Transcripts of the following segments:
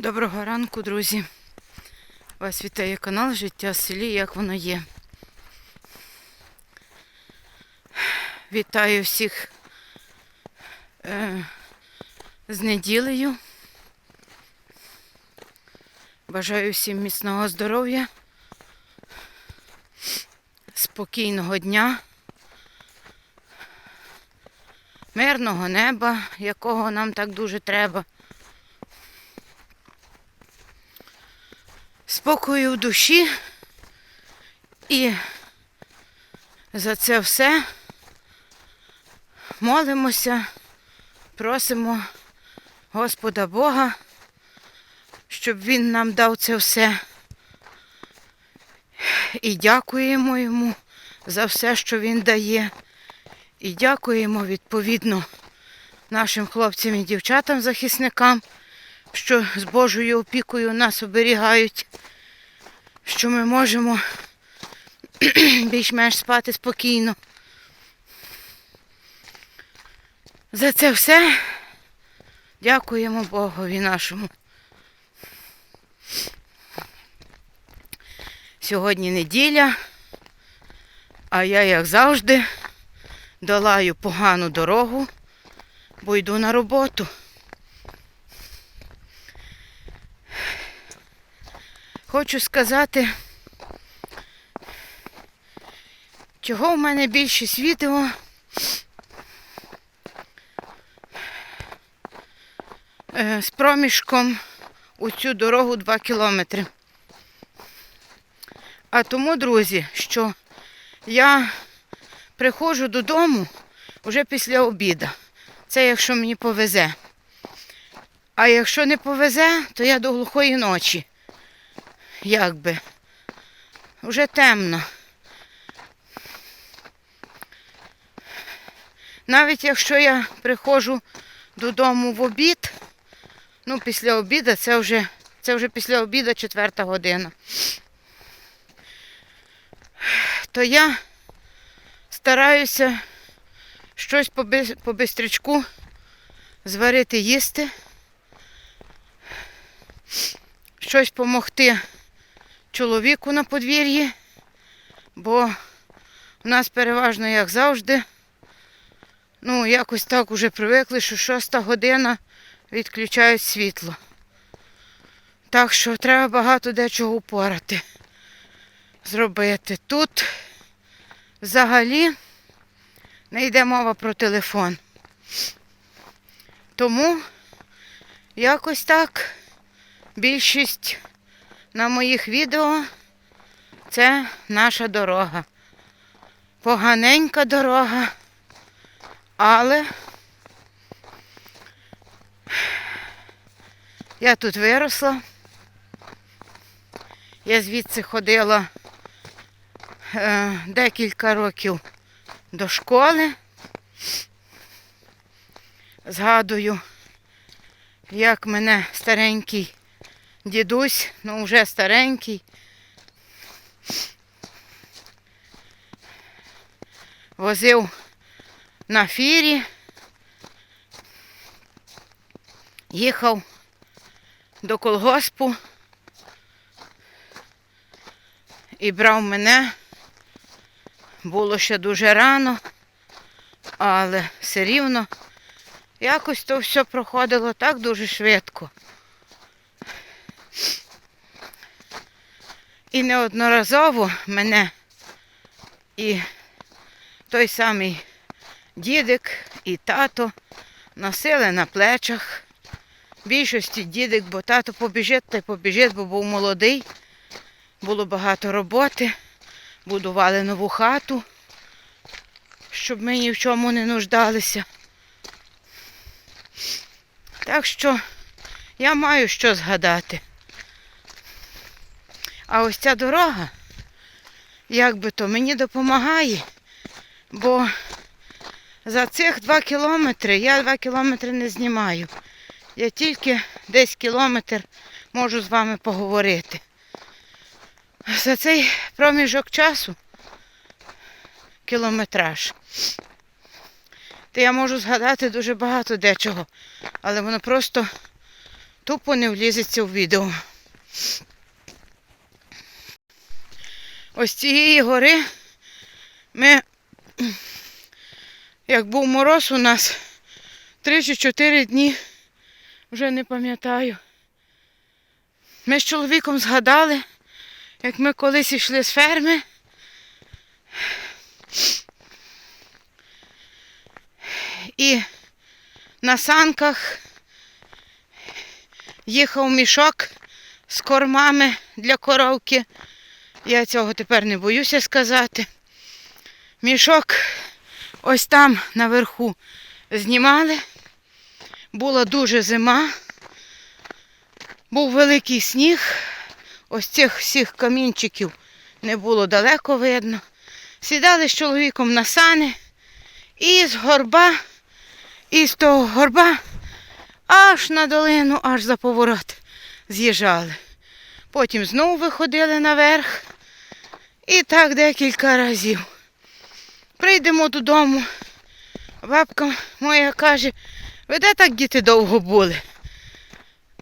Доброго ранку, друзі. Вас вітає канал Життя в селі, як воно є. Вітаю всіх е, з неділею. Бажаю всім міцного здоров'я, спокійного дня, мирного неба, якого нам так дуже треба. Спокою в душі. І за це все молимося, просимо Господа Бога, щоб Він нам дав це все. І дякуємо йому за все, що він дає. І дякуємо відповідно нашим хлопцям і дівчатам, захисникам, що з Божою опікою нас оберігають, що ми можемо більш-менш спати спокійно. За це все дякуємо Богові нашому. Сьогодні неділя, а я, як завжди, долаю погану дорогу, бо йду на роботу. Хочу сказати, чого в мене більшість відео. е, З проміжком у цю дорогу 2 кілометри. А тому, друзі, що я приходжу додому вже після обіду. Це якщо мені повезе. А якщо не повезе, то я до глухої ночі якби. Уже темно. Навіть якщо я приходжу додому в обід, ну після обіду це вже, це вже після обіду четверта година, то я стараюся щось по, би- бистрячку зварити їсти, щось помогти чоловіку на подвір'ї, бо в нас переважно, як завжди, ну, якось так уже привикли, що шоста година відключають світло. Так що треба багато дечого упорати, зробити. Тут взагалі не йде мова про телефон. Тому якось так більшість на моїх відео це наша дорога. Поганенька дорога, але я тут виросла. Я звідси ходила е, декілька років до школи. Згадую, як мене старенький дідусь, ну вже старенький. Возив на фірі, їхав до колгоспу і брав мене. Було ще дуже рано, але все рівно якось то все проходило так дуже швидко. І неодноразово мене і той самий дідик, і тато носили на плечах. Більшості дідик, бо тато побіжить та й побіжить, бо був молодий. Було багато роботи, будували нову хату, щоб ми ні в чому не нуждалися. Так що я маю що згадати. А ось ця дорога, як би то, мені допомагає, бо за цих два кілометри я два кілометри не знімаю. Я тільки десь кілометр можу з вами поговорити. За цей проміжок часу, кілометраж, то я можу згадати дуже багато дечого, але воно просто тупо не влізеться в відео. Ось цієї гори ми, як був мороз у нас, три чи чотири дні, вже не пам'ятаю. Ми з чоловіком згадали, як ми колись йшли з ферми. І на санках їхав мішок з кормами для коровки. Я цього тепер не боюся сказати. Мішок ось там наверху знімали. Була дуже зима. Був великий сніг. Ось цих всіх камінчиків не було далеко видно. Сідали з чоловіком на сани і з горба, і з того горба аж на долину, аж за поворот з'їжджали. Потім знову виходили наверх. І так декілька разів. Прийдемо додому. Бабка моя каже, ви де так діти довго були?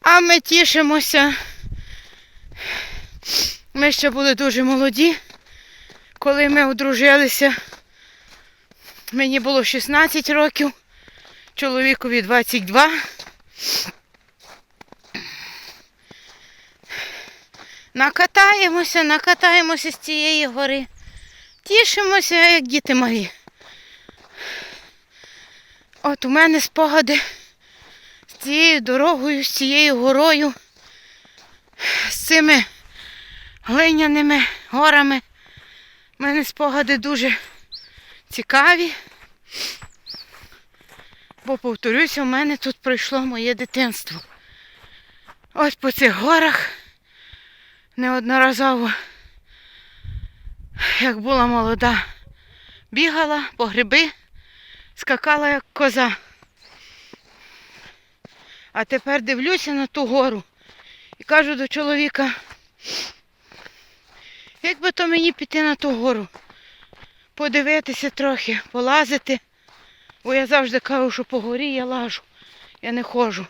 А ми тішимося. Ми ще були дуже молоді, коли ми одружилися. Мені було 16 років, чоловікові 22. Накатаємося, накатаємося з цієї гори. Тішимося, як діти малі. От у мене спогади з цією дорогою, з цією горою, з цими глиняними горами. У мене спогади дуже цікаві. Бо, повторюся, у мене тут пройшло моє дитинство. Ось по цих горах неодноразово, як була молода, бігала по гриби, скакала як коза. А тепер дивлюся на ту гору і кажу до чоловіка, як би то мені піти на ту гору, подивитися трохи, полазити. Бо я завжди кажу, що по горі я лажу, я не ходжу.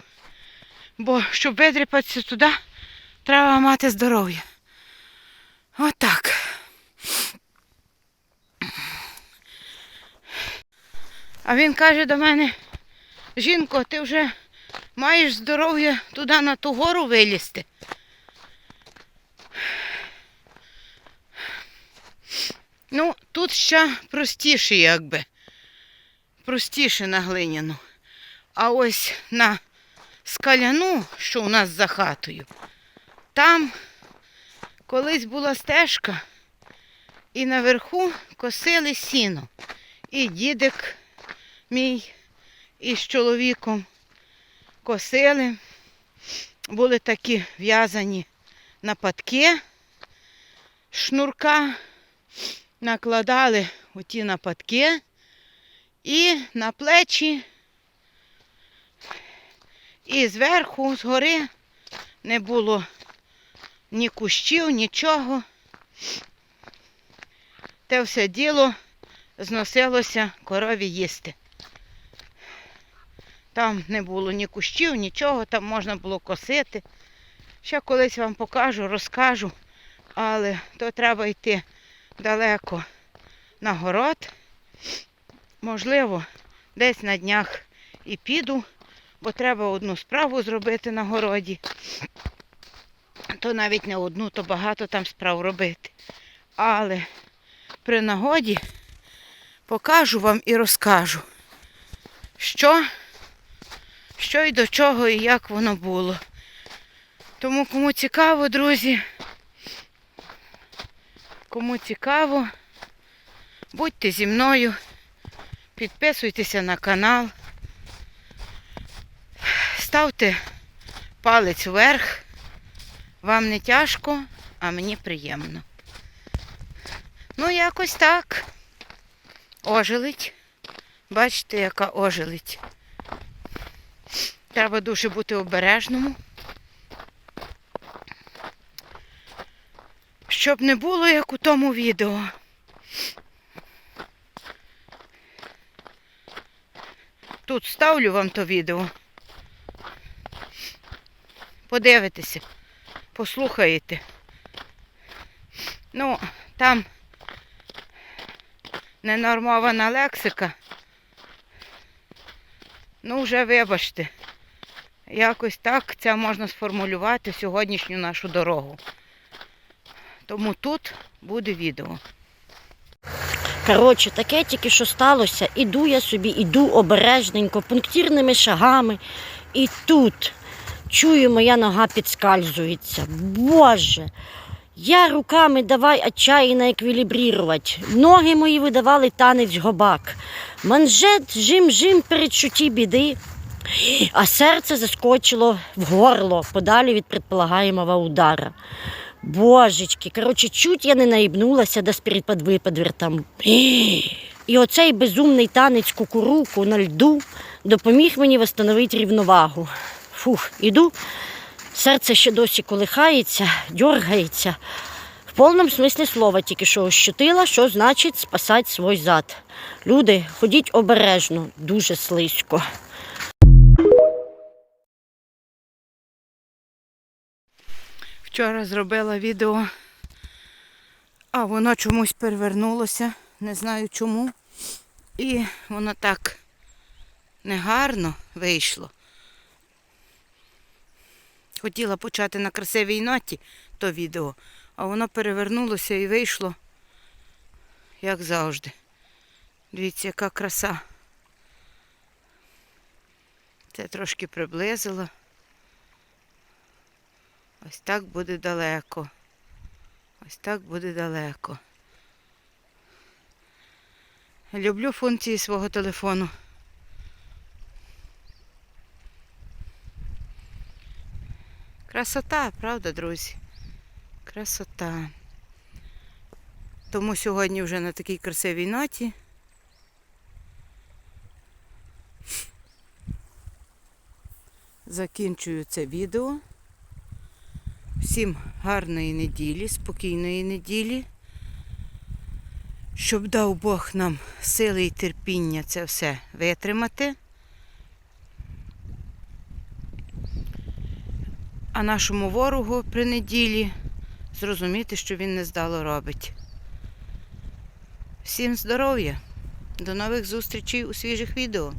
Бо щоб видріпатися туди, треба мати здоров'я. Отак. А він каже до мене, жінко, ти вже маєш здоров'я туди на ту гору вилізти. Ну, тут ще простіше, якби. Простіше на глиняну. А ось на скаляну, що у нас за хатою, там колись була стежка, і наверху косили сіно. І дідик мій із чоловіком косили. Були такі в'язані нападки, шнурка, накладали оті нападки і на плечі, і зверху, згори не було ні кущів, нічого. Те все діло зносилося корові їсти. Там не було ні кущів, нічого, там можна було косити. Ще колись вам покажу, розкажу, але то треба йти далеко на город. Можливо, десь на днях і піду, бо треба одну справу зробити на городі. То навіть не одну, то багато там справ робити. Але при нагоді покажу вам і розкажу, що, що і до чого, і як воно було. Тому кому цікаво, друзі, кому цікаво, будьте зі мною, підписуйтеся на канал, ставте палець вверх. Вам не тяжко, а мені приємно. Ну, якось так. Ожеледь. Бачите, яка ожеледь. Треба дуже бути обережному. Щоб не було, як у тому відео. Тут ставлю вам то відео. подивитеся, послухаєте. Ну, там ненормована лексика. Ну, вже вибачте. Якось так це можна сформулювати сьогоднішню нашу дорогу. Тому тут буде відео. Коротше, таке тільки що сталося. Іду я собі, іду обережненько, пунктирними шагами. І тут чую, моя нога підскальзується. Боже! Я руками давай отчаянно еквілібрувати. Ноги мої видавали танець гобак. Манжет жим-жим передчутті біди. А серце заскочило в горло подалі від предполагаємого удара. Божечки, коротше, чуть я не наїбнулася до спірід випадвір. І оцей безумний танець кукуруку на льду допоміг мені встановити рівновагу. Фух, іду. Серце ще досі колихається, дергається. В повному смислі слова тільки що ощутила, що значить спасати свій зад. Люди, ходіть обережно, дуже слизько. Вчора зробила відео, а воно чомусь перевернулося, не знаю чому. І воно так негарно вийшло. Хотіла почати на красивій ноті то відео, а воно перевернулося і вийшло, як завжди. Дивіться, яка краса. Це трошки приблизила. Ось так буде далеко. Ось так буде далеко. Люблю функції свого телефону. Красота, правда, друзі? Красота. Тому сьогодні вже на такій красивій ноті. Закінчую це відео. Всім гарної неділі, спокійної неділі. Щоб дав Бог нам сили і терпіння це все витримати. А нашому ворогу при неділі зрозуміти, що він не здало робить. Всім здоров'я! До нових зустрічей у свіжих відео.